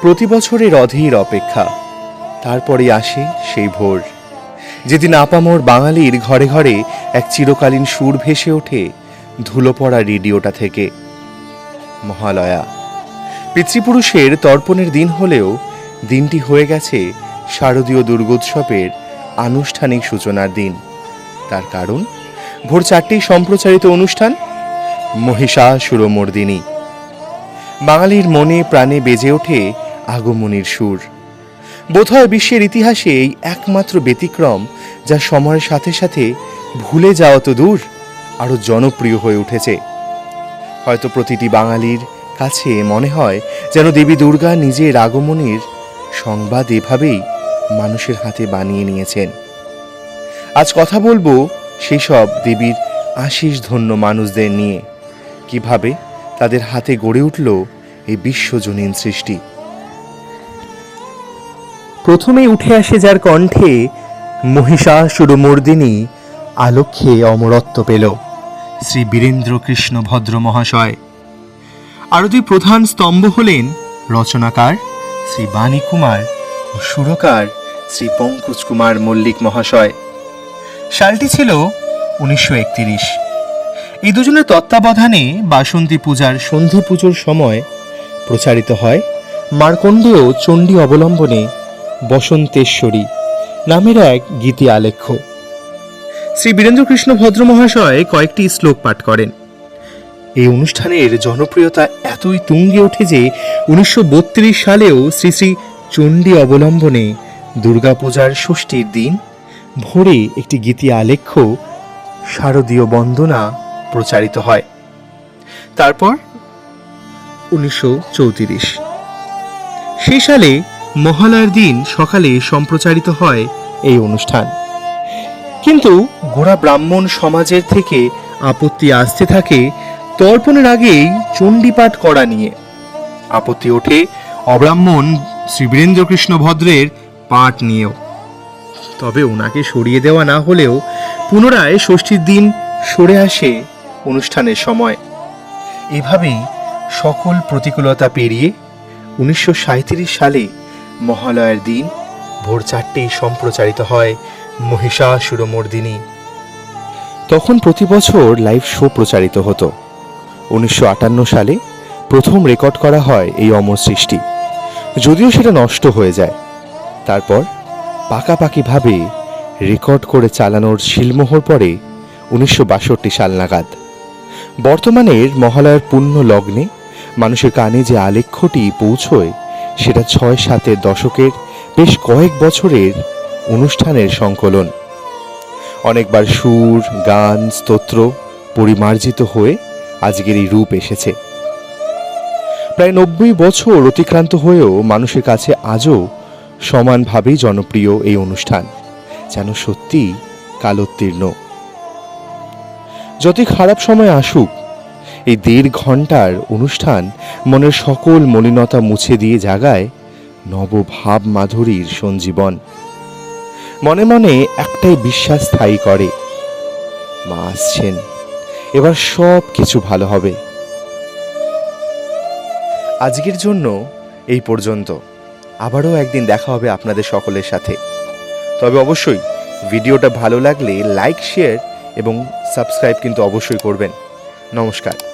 প্রতি বছরের অধীর অপেক্ষা। তারপরে আসে সেই ভোর। যেদিন আপামোর বাঙালির ঘরে ঘরে এক চিরকালীন সুর ভেসে ওঠে ধুলো পড়া রেডিওটা থেকে। মহালয়া। পিতৃপুরুষের তর্পণের দিন হলেও দিনটি হয়ে গেছে শারদীয় দুর্গোৎসবের আনুষ্ঠানিক সূচনার দিন। তার কারণ? ভোর চারটেই সম্প্রচারিত অনুষ্ঠান মহিষাসুরমর্দিনী। বাঙালির মনে প্রাণে বেজে ওঠে আগমনীর সুর। বোধহয় বিশ্বের ইতিহাসে এই একমাত্র ব্যতিক্রম, যা সময়ের সাথে সাথে ভুলে যাওয়া তো দূর, আরও জনপ্রিয় হয়ে উঠেছে। হয়তো প্রতিটি বাঙালির কাছে মনে হয় যেন দেবী দুর্গা নিজের আগমনের সংবাদ এভাবেই মানুষের হাতে বানিয়ে নিয়েছেন। আজ কথা বলব সেই সব দেবীর আশিস ধন্য মানুষদের নিয়ে। কীভাবে তাদের হাতে গড়ে উঠল এই বিশ্বজনীন সৃষ্টি? প্রথমেই উঠে আসে যার কণ্ঠে, মহিষাসুরমর্দিনী আলক্ষ্যে অমরত্ব পেল। শ্রী বীরেন্দ্র কৃষ্ণ ভদ্র মহাশয়। আরও দুই প্রধান স্তম্ভ হলেন রচনাকার শ্রী বাণী কুমার ও সুরকার শ্রী পঙ্কজ কুমার মল্লিক মহাশয়। সালটি ছিল উনিশশো একতিরিশ। এই দুজনের তত্ত্বাবধানে বাসন্তী পূজার সন্ধি পুজোর সময় প্রচারিত হয় মার্কণ্ডেয় চণ্ডী অবলম্বনে। বসন্তেশ্বরী নামের এক গীতি আলেখ্য। শ্রী বীরেন্দ্রকৃষ্ণ ভদ্র মহাশয় কয়েকটি শ্লোক পাঠ করেন। এই অনুষ্ঠানের জনপ্রিয়তা এতই তুঙ্গে ওঠে যে উনিশশো বত্রিশ সালেও শ্রী শ্রী চণ্ডী অবলম্বনে দুর্গাপূজার ষষ্ঠীর দিন ভোরে একটি গীতি আলেখ্য শারদীয় বন্দনা প্রচারিত হয়। তারপর উনিশশো চৌত্রিশ। সেই সালে মহালয়ার দিন সকালে সম্প্রচারিত হয় এই অনুষ্ঠান। কিন্তু গোড়া ব্রাহ্মণ সমাজের থেকে আপত্তি আসতে থাকে তর্পণের আগেই চণ্ডীপাঠ করা নিয়ে। আপত্তি ওঠে অব্রাহ্মণ শ্রী বীরেন্দ্রকৃষ্ণ ভদ্রের পাঠ নিয়েও। তবে ওনাকে সরিয়ে দেওয়া না হলেও পুনরায় ষষ্ঠীর দিন সরে আসে অনুষ্ঠানের সময়। এভাবেই সকল প্রতিকূলতা পেরিয়ে উনিশশো সাঁইত্রিশ সালে মহালয়ার দিন। ভোর চারটেই সম্প্রচারিত হয় মহিষাসুরমর্দিনী। তখন প্রতি বছর লাইভ শো প্রচারিত হতো। উনিশশো আটান্ন সালে প্রথম রেকর্ড করা হয় এই অমর সৃষ্টি। যদিও সেটা নষ্ট হয়ে যায়। তারপর পাকাপাকিভাবে রেকর্ড করে চালানোর শিলমোহর পরে উনিশশো বাষট্টি সাল নাগাদ। বর্তমানের মহালয়ার পুণ্য লগ্নে মানুষের কানে যে আলেখ্যটি পৌঁছয় সেটা ছয় সাতের দশকের বেশ কয়েক বছরের অনুষ্ঠানের সংকলন। অনেকবার সুর, গান, স্তোত্র পরিমার্জিত হয়ে আজকের এই রূপ এসেছে। প্রায় নব্বই বছর অতিক্রান্ত হয়েও মানুষের কাছে আজও সমানভাবেই জনপ্রিয় এই অনুষ্ঠান, যেন সত্যি কালোত্তীর্ণ। যতই খারাপ সময় আসুক এই দেড় ঘণ্টার অনুষ্ঠান মনের সকল মলিনতা মুছে দিয়ে জাগায় নবভাব মাধুরীর সঞ্জীবন। মনে মনে একটাই বিশ্বাস স্থায়ী করে, মা আসছেন, এবার সব কিছু ভালো হবে। আজকের জন্য এই পর্যন্ত। আবারও একদিন দেখা হবে আপনাদের সকলের সাথে। তবে অবশ্যই ভিডিওটা ভালো লাগলে লাইক, শেয়ার এবং সাবস্ক্রাইব কিন্তু অবশ্যই করবেন। নমস্কার।